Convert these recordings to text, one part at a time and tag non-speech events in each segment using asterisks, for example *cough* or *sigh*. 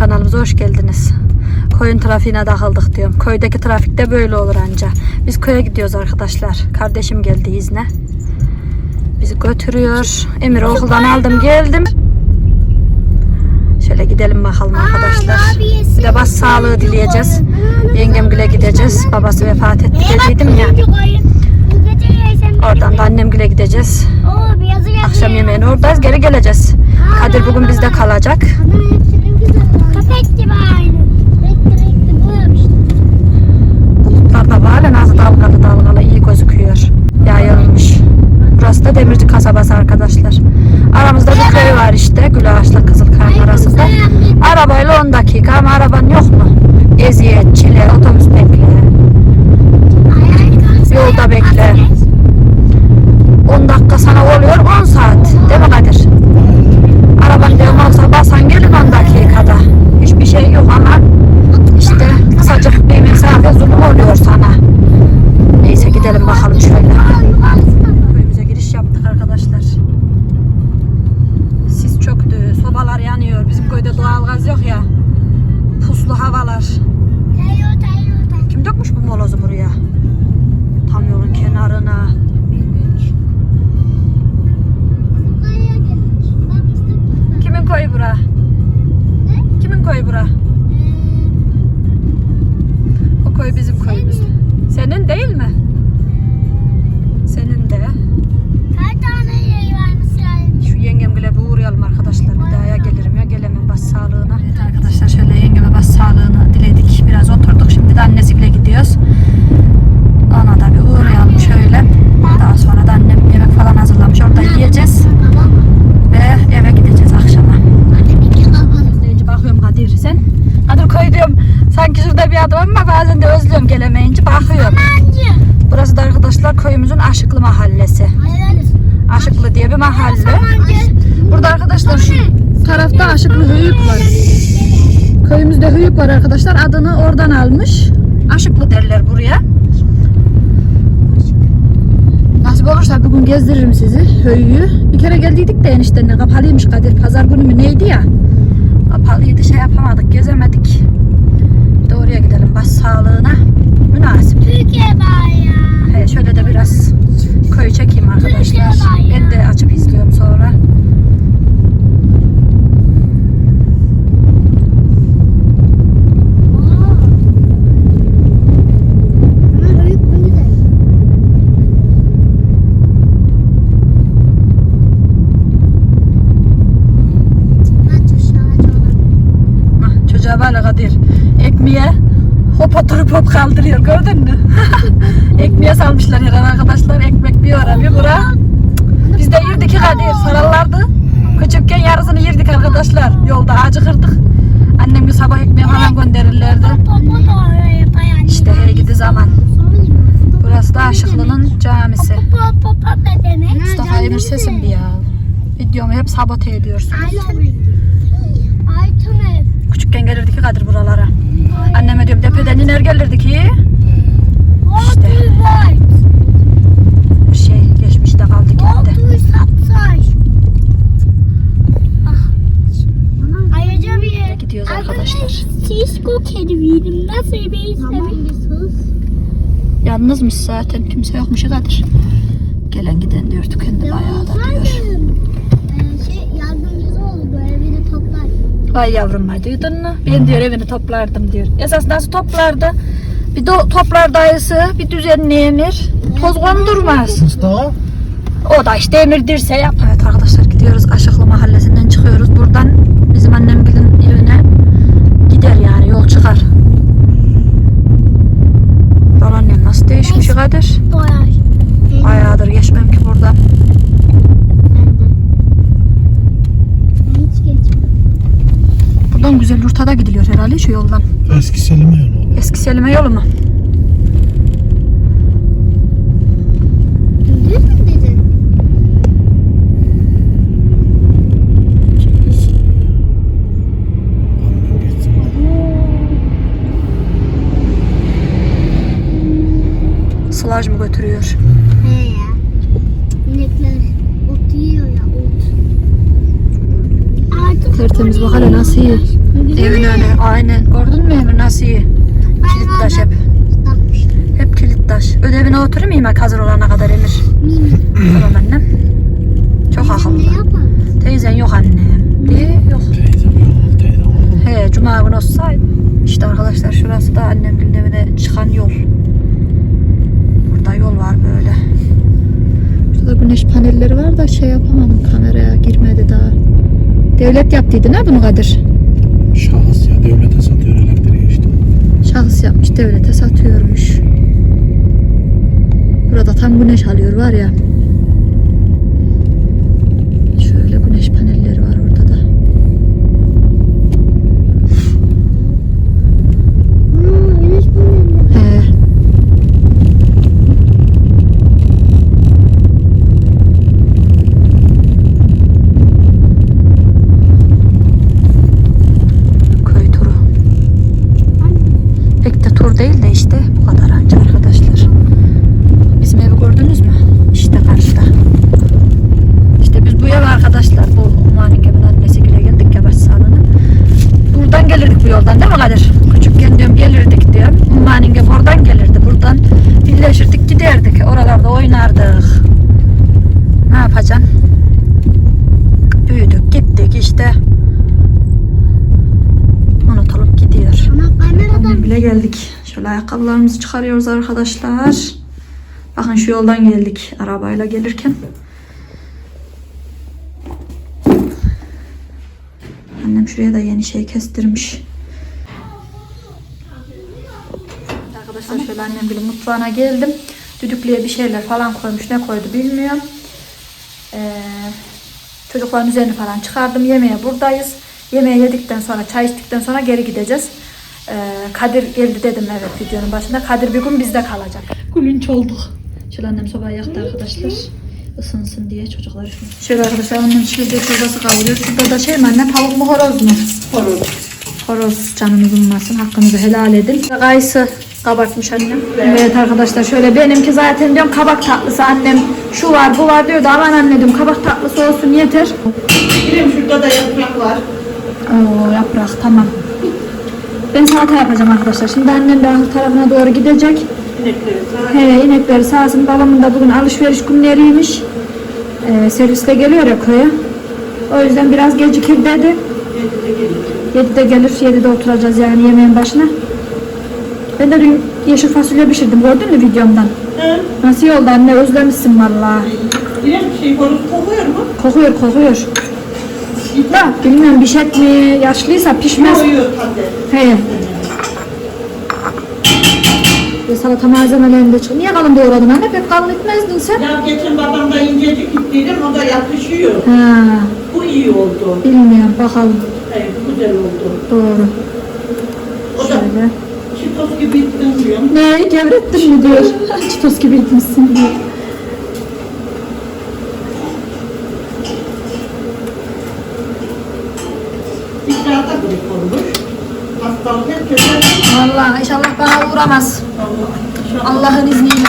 kanalımıza hoş geldiniz. Koyun trafiğine takıldık diyorum. Köydeki trafikte böyle olur anca. Biz köye gidiyoruz arkadaşlar. Kardeşim geldi izne. Bizi götürüyor. Emir okuldan aldım geldim. Şöyle gidelim bakalım arkadaşlar. Bir de bas sağlığı dileyeceğiz. Yengemgile gideceğiz. Babası vefat etti dediydim ya. Oradan da annemgile gideceğiz. Akşam yemeğini oradayız. Geri geleceğiz. Kadir bugün bizde kalacak. Köpek gibi aynı. Renkli renkli boyamışlar. Bulutlar da var ya nasıl dalgalı dalgalı iyi gözüküyor. Yayılmış. Burası da Demirci kasabası arkadaşlar. Aramızda bir köy var işte. Gülağaç'la Kızılkayın arasında. Arabayla 10 dakika ama araban yok mu? Eziyet, çile, otobüs bekle. Yolda bekle. 10 dakika sana oluyor 10 saat. Değil mi Kadir? Araban olsa basan gelin 10 dakikada. Hiçbir şey yok ama işte kısacık bir mesafe zulüm oluyor sana. Neyse gidelim bakalım şöyle. Köyümüzde Höyük var arkadaşlar. Adını oradan almış. Aşıklı derler buraya. Nasip olursa bugün gezdiririm sizi Höyük'ü. Bir kere geldiydik de eniştenle kapalıymış Kadir. Pazar günü mü neydi ya? Kapalıydı şey yapamadık gezemedik. Bir de oraya gidelim bas sağlığına. Münasip. Türkiye ya. He, şöyle de biraz köy çekeyim arkadaşlar. Ben de açıp izliyorum sonra. Ama büyük bunu da. Kaç aşağı Böyle Kadir. Ekmeğe hop oturup hop kaldırıyor gördün mü? *laughs* Ekmeğe salmışlar herhalde arkadaşlar. Ekmek bir ora bir bura. Biz de yirdik Kadir sararlardı. Küçükken yarısını yirdik arkadaşlar. Yolda ağacı kırdık. Annem bir sabah ekmeği falan gönderirlerdi. İşte hey gidi zaman. Burası da Aşıklı'nın camisi. Mustafa Emir sesim bir ya. Videomu hep sabote ediyorsun. Aytun ev. Küçükken gelirdik ki Kadir buralara. Anneme diyorum tepeden iner gelirdi ki İşte. bir şey geçmişte kaldı gitti. Gidiyoruz arkadaşlar. Cisco kedi yedim. Nasıl bir seviyorsunuz? Yalnızmış zaten kimse yokmuş Kadir. Gelen giden diyor tükendi bayağı da diyor. Şey yardımcısı oldu böyle bir de toplar. Vay yavrum vay duydun mu? Ben diyor evini toplardım diyor. Esas nasıl toplardı? Bir de toplar dayısı bir düzenleyemir. Toz kondurmaz. Mustafa? O da işte emir dirse yap. Evet arkadaşlar gidiyoruz Aşıklı mahallesinden çıkıyoruz. Buradan bizim annemgilin evine gider yani yol çıkar. Yol annem nasıl değişmiş Kadir? Bayağıdır geçmem ki burada. Buradan güzel yurtada gidiliyor herhalde şu yoldan. Eski Selime yolu. Eski Selime yolu mu? Sılaj mı götürüyor? He ya. İnekler ot yiyor ya ot. Artık Tertemiz bak hele nasıl iyi. Evin önü aynen. Gördün mü Emir nasıl iyi? Kilit taş hep. Hep kilit taş. Ödevine oturayım mı hazır olana kadar Emir? Tamam annem. Çok akıllı. Teyzen yok annem. Diye yok. He cuma günü olsaydı. İşte arkadaşlar şurası da annemgilin evine çıkan yol. Burada yol var böyle. Şurada güneş panelleri var da şey yapamadım kameraya girmedi daha. Devlet yaptıydı ne bunu Kadir? Şahıs ya devlete satıyor elektriği işte. Şahıs yapmış devlete satıyormuş. Burada tam güneş alıyor var ya. Şöyle güneş panelleri var orada da. Aa, güneş paneli. He. Köy turu. Pek de tur değil de işte bu kadar anca arkadaşlar. Bizim evi gördünüz mü? İşte karşıda. İşte biz bu ev arkadaşlar bu Umar'ın evin annesiyle geldik ya başsağlığına. Buradan gelirdik bu yoldan değil mi Kadir? Küçükken diyorum gelirdik diyorum. Umar'ın ev oradan gelirdi. Buradan birleşirdik giderdik. Oralarda oynardık. Ne yapacaksın? Büyüdük gittik işte. Unutulup gidiyor. Ama geldik. Şöyle ayakkabılarımızı çıkarıyoruz arkadaşlar. Bakın şu yoldan geldik arabayla gelirken. Annem şuraya da yeni şey kestirmiş. Arkadaşlar şöyle annem bir mutfağına geldim. Düdüklüye bir şeyler falan koymuş. Ne koydu bilmiyorum. Ee, çocukların üzerini falan çıkardım. Yemeğe buradayız. Yemeği yedikten sonra, çay içtikten sonra geri gideceğiz. Ee, Kadir geldi dedim evet videonun başında. Kadir bir gün bizde kalacak. Gülünç olduk. Şöyle annem sobayı yaktı arkadaşlar. Isınsın diye çocuklar üşümüş. Şöyle arkadaşlar annem şurada çorbası kavuruyor. Şurada da şey mi anne tavuk mu horoz mu? Horoz. Horoz canınız ummasın. Hakkınızı helal edin. Kayısı kabartmış annem. Evet arkadaşlar şöyle benimki zaten diyorum kabak tatlısı annem. Şu var bu var diyor da aman anne diyorum kabak tatlısı olsun yeter. Bilmiyorum şurada da yaprak var. Oo yaprak tamam. Ben salata yapacağım arkadaşlar. Şimdi annem ahır tarafına doğru gidecek. İnekleri sağ. He inekleri sağsın. Babamın da bugün alışveriş günleriymiş. Ee, servisle geliyor ya köye. O yüzden biraz gecikir dedi. Yedide gelir. 7'de gelir. 7'de oturacağız yani yemeğin başına. Ben de dün yeşil fasulye pişirdim. Gördün mü videomdan? He. Nasıl oldu anne özlemişsin valla. Yine bir şey horoz kokuyor mu? Kokuyor kokuyor. Da bilmiyorum pişet mi yaşlıysa pişmez. He. Ve salata malzemelerini de çık. Niye kalın doğradın anne? Pek kalın etmezdin sen. Ya geçen babam da incecik gittiydim o da yapışıyor. Ha, Bu iyi oldu. bilmiyorum bakalım. Evet güzel oldu. Doğru. O da Şöyle. çitos gibi ittin diyorum. Ne gevrettin mi diyor. *laughs* Çitos gibi gitmişsin diyor. Vallahi inşallah bana uğramaz. Allah. Allah'ın izniyle.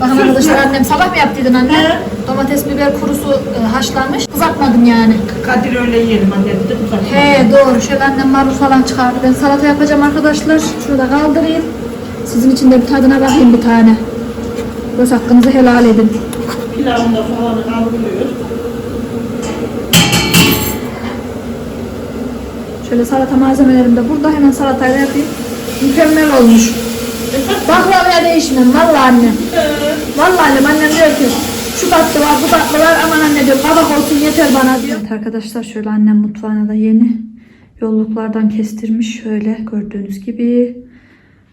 Bakın arkadaşlar annem sabah mı yaptıydın anne? Domates, biber kurusu e, haşlanmış. Kızartmadım yani. Kadir öyle yiyelim anne dedi kızartma. He doğru. Şöyle annem marul falan çıkardı. Ben salata yapacağım arkadaşlar. Şurada kaldırayım. Sizin için de bir tadına bakayım bir tane. Göz hakkınızı helal edin. Pilavında soğanı kavruluyor. Şöyle salata malzemelerim de burada. Hemen salatayla yapayım. Mükemmel olmuş. Baklavaya değişmem. Vallahi annem. Vallahi annem. Annem diyor ki şu tatlı var bu tatlı var. Aman anne diyor kabak olsun yeter bana diyor. Evet arkadaşlar şöyle annem mutfağına da yeni yolluklardan kestirmiş. Şöyle gördüğünüz gibi.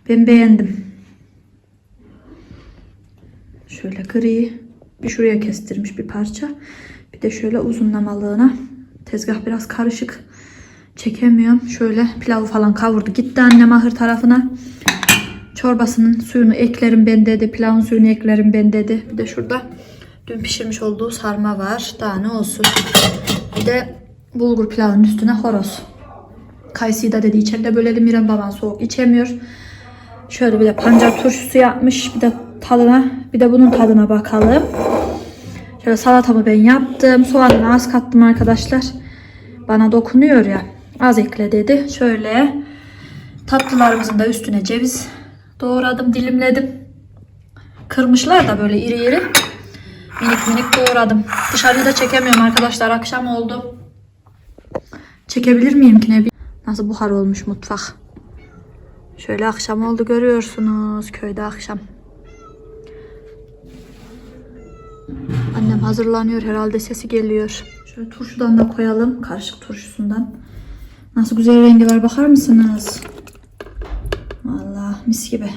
Ben beğendim. Şöyle gri. Bir şuraya kestirmiş bir parça. Bir de şöyle uzunlamalığına. Tezgah biraz karışık. Çekemiyorum. Şöyle pilavı falan kavurdu. Gitti annem ahır tarafına. Çorbasının suyunu eklerim ben dedi. Pilavın suyunu eklerim ben dedi. Bir de şurada dün pişirmiş olduğu sarma var. Daha ne olsun. Bir de bulgur pilavının üstüne horoz. Kayısıyı da dedi içeride bölelim. İrem baban soğuk içemiyor. Şöyle bir de pancar turşusu yapmış. Bir de tadına, bir de bunun tadına bakalım. Şöyle salatamı ben yaptım. Soğanını az kattım arkadaşlar. Bana dokunuyor ya. Az ekle dedi. Şöyle tatlılarımızın da üstüne ceviz doğradım, dilimledim. Kırmışlar da böyle iri iri. Minik minik doğradım. Dışarıyı da çekemiyorum arkadaşlar. Akşam oldu. Çekebilir miyim ki ne bileyim. Nasıl buhar olmuş mutfak. Şöyle akşam oldu görüyorsunuz. Köyde akşam. Annem hazırlanıyor herhalde sesi geliyor. Şöyle turşudan da koyalım. Karışık turşusundan. Nasıl güzel rengi var bakar mısınız? Vallahi mis gibi.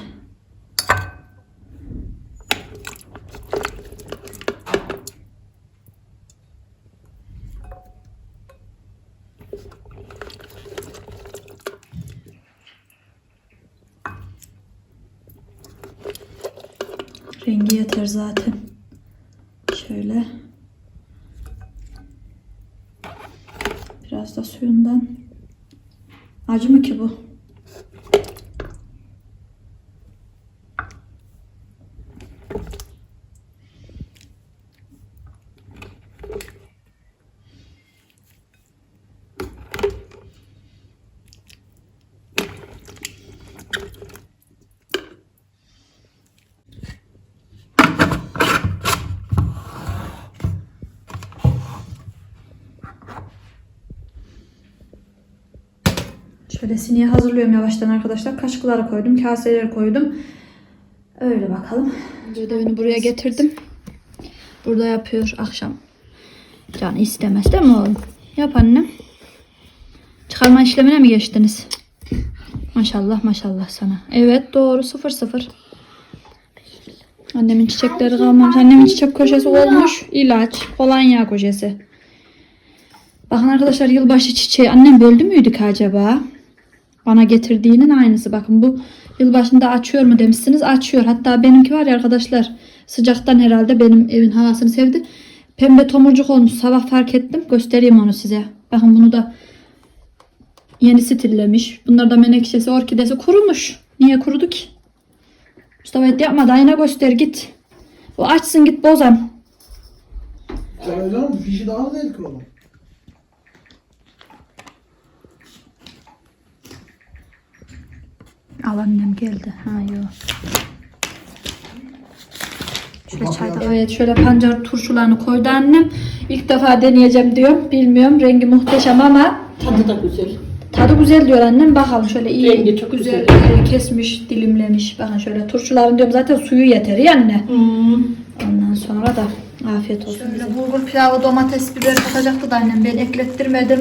Rengi yeter zaten. Şöyle. Biraz da suyundan. Acı mı ki bu? Şöyle sineye hazırlıyorum yavaştan arkadaşlar. Kaşıkları koydum, kaseleri koydum. Öyle bakalım. Ödevini buraya getirdim. Burada yapıyor akşam. Can istemez değil mi oğlum? Yap annem. Çıkarma işlemine mi geçtiniz? Maşallah maşallah sana. Evet doğru sıfır sıfır. Annemin çiçekleri kalmamış. Annemin çiçek köşesi olmuş. İlaç, kolonya köşesi. Bakın arkadaşlar yılbaşı çiçeği annem böldü müydü ki acaba? Bana getirdiğinin aynısı. Bakın bu yılbaşında açıyor mu demişsiniz. Açıyor. Hatta benimki var ya arkadaşlar sıcaktan herhalde benim evin havasını sevdi. Pembe tomurcuk olmuş. Sabah fark ettim. Göstereyim onu size. Bakın bunu da yeni stillemiş. Bunlar da menekşesi, orkidesi kurumuş. Niye kurudu ki? Mustafa et yapma yine göster git. O açsın git bozan. Öyle mi? Fişi daha mı dedik oğlum? Al annem geldi. Ha yok. Şöyle çayda. Evet şöyle pancar turşularını koydu annem. İlk defa deneyeceğim diyorum. Bilmiyorum rengi muhteşem ama Tadı da güzel. tadı güzel diyor annem. Bakalım şöyle iyi Rengi çok güzel, e, kesmiş, dilimlemiş. Bakın şöyle turşuların diyorum zaten suyu yeter ya anne. Hmm. Ondan sonra da afiyet olsun. Şöyle bulgur pilavı, domates, biber katacaktı da annem. Ben eklettirmedim.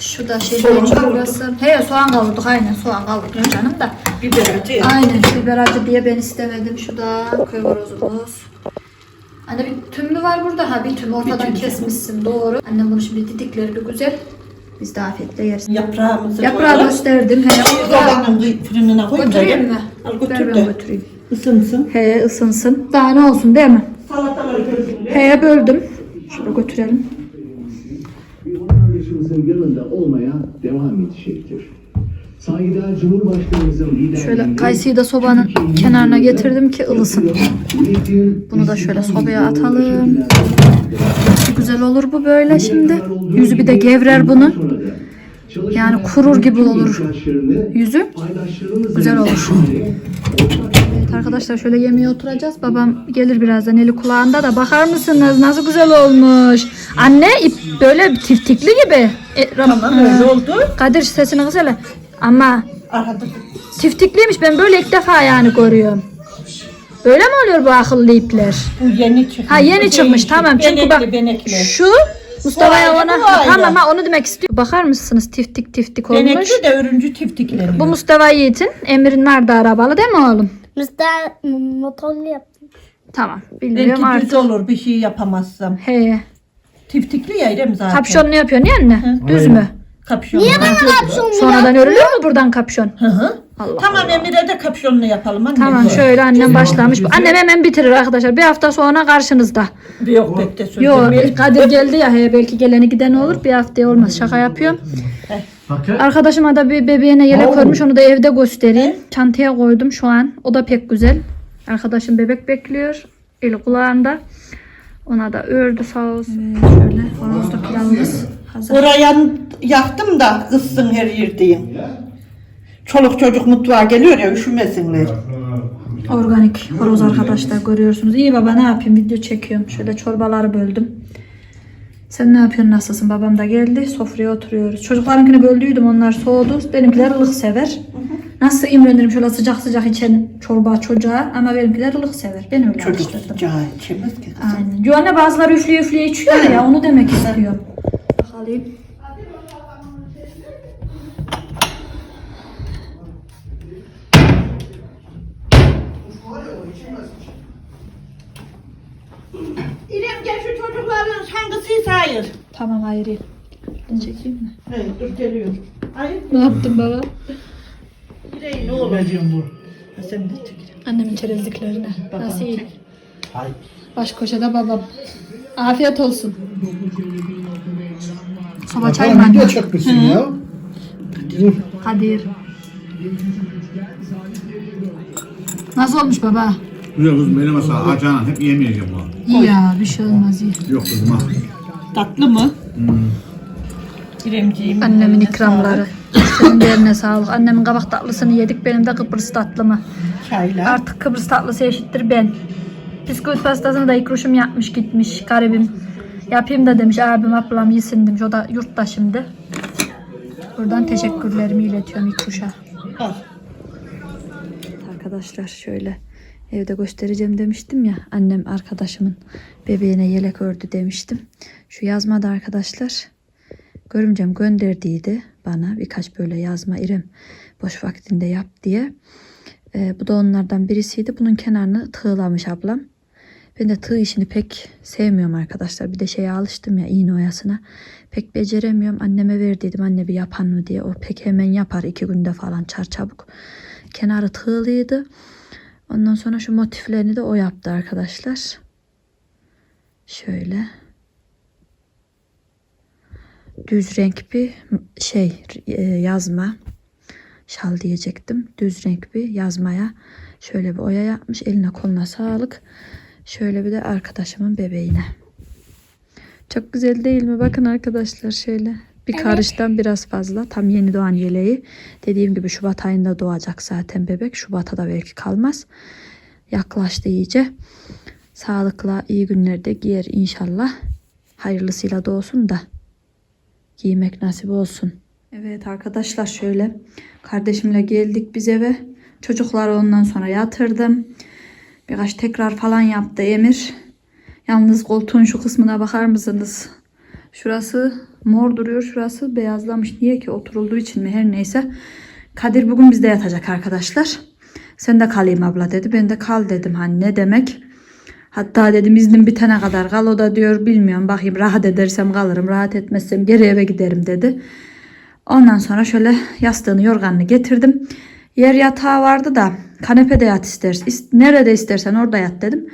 Şu da şey Soğan çorbası. He soğan kavurduk aynen soğan kavurduk canım da. Biber acı ya. Aynen biber acı diye ben istemedim. Şu da köy horozumuz. Anne bir tüm mü var burada? Ha bir tüm ortadan Bir tüm. kesmişsin doğru. Annem bunu şimdi didikleri bir güzel. Biz de afiyetle yeriz. Yaprağımızı Yaprağı koyalım. gösterdim. He, Sobanın kıy- fırınına koyun da götüreyim mi? Al Ver götür ben de götüreyim. ısınsın. He ısınsın. Daha ne olsun değil mi? Salataları götür. He böldüm. Şöyle götürelim. bir vatandaşımızın yanında olmaya devam edecektir. Saygıdeğer Cumhurbaşkanımızın liderliğinde... Şöyle kayısıyı da sobanın kenarına getirdim ki ılısın. Bunu da şöyle sobaya atalım. Güzel olur bu böyle şimdi. Yüzü bir de gevrer bunun. Yani kurur gibi olur. Yüzü. Güzel olur. Evet arkadaşlar şöyle yemeğe oturacağız. Babam gelir birazdan eli kulağında da bakar mısınız nasıl güzel olmuş. Anne ip böyle tiftikli gibi. E, Ram- Tamam öyle oldu. Kadir sesini kız hele. Ama Arada tiftikliymiş ben böyle ilk defa yani görüyorum. Böyle mi oluyor bu akıllı ipler? bu yeni çıkmış. Ha yeni çıkmış tamam çünkü Benekli, bak benekli. şu Mustafa'ya Bu ayrı, ona bu ayrı. tamam ha onu demek istiyor. Bakar mısınız tiftik tiftik olmuş. Benekli de örüncü tiftikleniyor. Bu Mustafa Yiğit'in Emrin vardı arabalı değil mi oğlum? Mustafa motorlu yaptım. Tamam bilmiyorum Belki artık. düz olur bir şey yapamazsam. He. Tiftikli ya İrem zaten. Kapşonlu yapıyorsun ya anne. Düz mü? Kapşon. Niye Sonradan örülüyor mu buradan kapşon? Hı hı. Allah Tamam Emire de kapşonlu yapalım anne. Tamam şöyle annem başlamış. Annem hemen bitirir arkadaşlar. Bir hafta sonra karşınızda. Yok pek de Yo sözüm. Kadir geldi ya he, belki geleni giden olur. Bir haftaya olmaz. Şaka yapıyorum. Arkadaşıma da bir bebeğine yelek örmüş. Onu da evde göstereyim. Çantaya koydum şu an. O da pek güzel. Arkadaşım bebek bekliyor. Eli kulağında. Ona da ördü sağ olsun. şöyle horozlu pilavımız Hazır. Oraya yaktım da kızsın her yerdeyim. Çoluk çocuk mutfağa geliyor ya üşümesinler. Organik horoz arkadaşlar görüyorsunuz. İyi baba ne yapayım video çekiyorum. Şöyle çorbaları böldüm. Sen ne yapıyorsun nasılsın? Babam da geldi. Sofraya oturuyoruz. Çocuklarınkini böldüydüm onlar soğudu. Benimkiler ılık sever. Nasıl imrenirim şöyle sıcak sıcak içen çorba çocuğa ama benimkiler ılık sever. Ben öyle Çocuk alıştırdım. sıcağı içemez ki. Aynen. Joanne bazıları üfleye üfleye içiyor ya onu demek istiyorum. Bakalım. İrem gel şu çocukların hangisi hayır? Tamam hayır. Ben çekeyim mi? Hey, dur geliyorum. Hayır. Ne yaptın baba? İrem ne olacağım bu? Sen de çek. Annemin çerezliklerine. Nasıl iyi? Hayır. Baş koşada babam. Afiyet olsun. Soba çay mı video çekmişsin ya. Kadir. Nasıl olmuş baba? Güzel kızım benim mesela acağına hep yemeyeceğim bunu. İyi ya bir şey olmaz iyi. Yok kızım ha. Tatlı mı? İremciğim. Annemin ikramları. Senin de eline sağlık. Annemin kabak tatlısını yedik benim de Kıbrıs tatlımı. Çaylar. Artık Kıbrıs tatlısı eşittir ben. Bisküvit pastasını da ikruşum yapmış gitmiş garibim. Yapayım da demiş abim ablam yesin demiş. O da yurtta şimdi. Buradan teşekkürlerimi iletiyorum ikruşa. Al. Arkadaşlar şöyle evde göstereceğim demiştim ya. Annem arkadaşımın bebeğine yelek ördü demiştim. Şu yazmada arkadaşlar görümcem gönderdiydi bana birkaç böyle yazma İrem boş vaktinde yap diye. Ee, bu da onlardan birisiydi. Bunun kenarını tığlamış ablam. Ben de tığ işini pek sevmiyorum arkadaşlar. Bir de şeye alıştım ya iğne oyasına. Pek beceremiyorum. Anneme verdiydim anne bir yapan mı diye. O pek hemen yapar iki günde falan çar çabuk. Kenarı tığlıydı. Ondan sonra şu motiflerini de o yaptı arkadaşlar. Şöyle. Düz renk bir şey e, yazma. Şal diyecektim. Düz renk bir yazmaya şöyle bir oya yapmış. Eline koluna sağlık. Şöyle bir de arkadaşımın bebeğine. Çok güzel değil mi? Bakın arkadaşlar şöyle. Bir karıştan biraz fazla. Tam yeni doğan yeleği. Dediğim gibi Şubat ayında doğacak zaten bebek. Şubat'a da belki kalmaz. Yaklaştı iyice. Sağlıkla iyi günlerde giyer inşallah. Hayırlısıyla doğsun da giymek nasip olsun. Evet arkadaşlar şöyle kardeşimle geldik biz eve. Çocukları ondan sonra yatırdım. Birkaç tekrar falan yaptı Emir. Yalnız koltuğun şu kısmına bakar mısınız? Şurası mor duruyor, şurası beyazlamış. Niye ki oturulduğu için mi her neyse. Kadir bugün bizde yatacak arkadaşlar. Sen de kalayım abla dedi. Ben de kal dedim. Hani ne demek? Hatta dedim iznim bitene kadar kal. O da diyor bilmiyorum bakayım rahat edersem kalırım. Rahat etmezsem geri eve giderim dedi. Ondan sonra şöyle yastığını yorganını getirdim. Yer yatağı vardı da kanepede yat istersen. is- Nerede istersen orada yat dedim.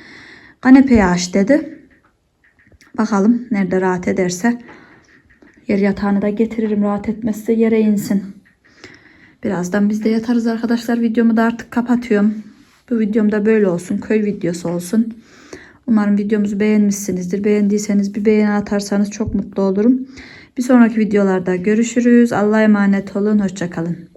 Kanepeye aç dedi. Bakalım nerede rahat ederse. Yer yatağını da getiririm rahat etmezse yere insin. Birazdan biz de yatarız arkadaşlar. Videomu da artık kapatıyorum. Bu videom da böyle olsun. Köy videosu olsun. Umarım videomuzu beğenmişsinizdir. Beğendiyseniz bir beğeni atarsanız çok mutlu olurum. Bir sonraki videolarda görüşürüz. Allah'a emanet olun. Hoşçakalın.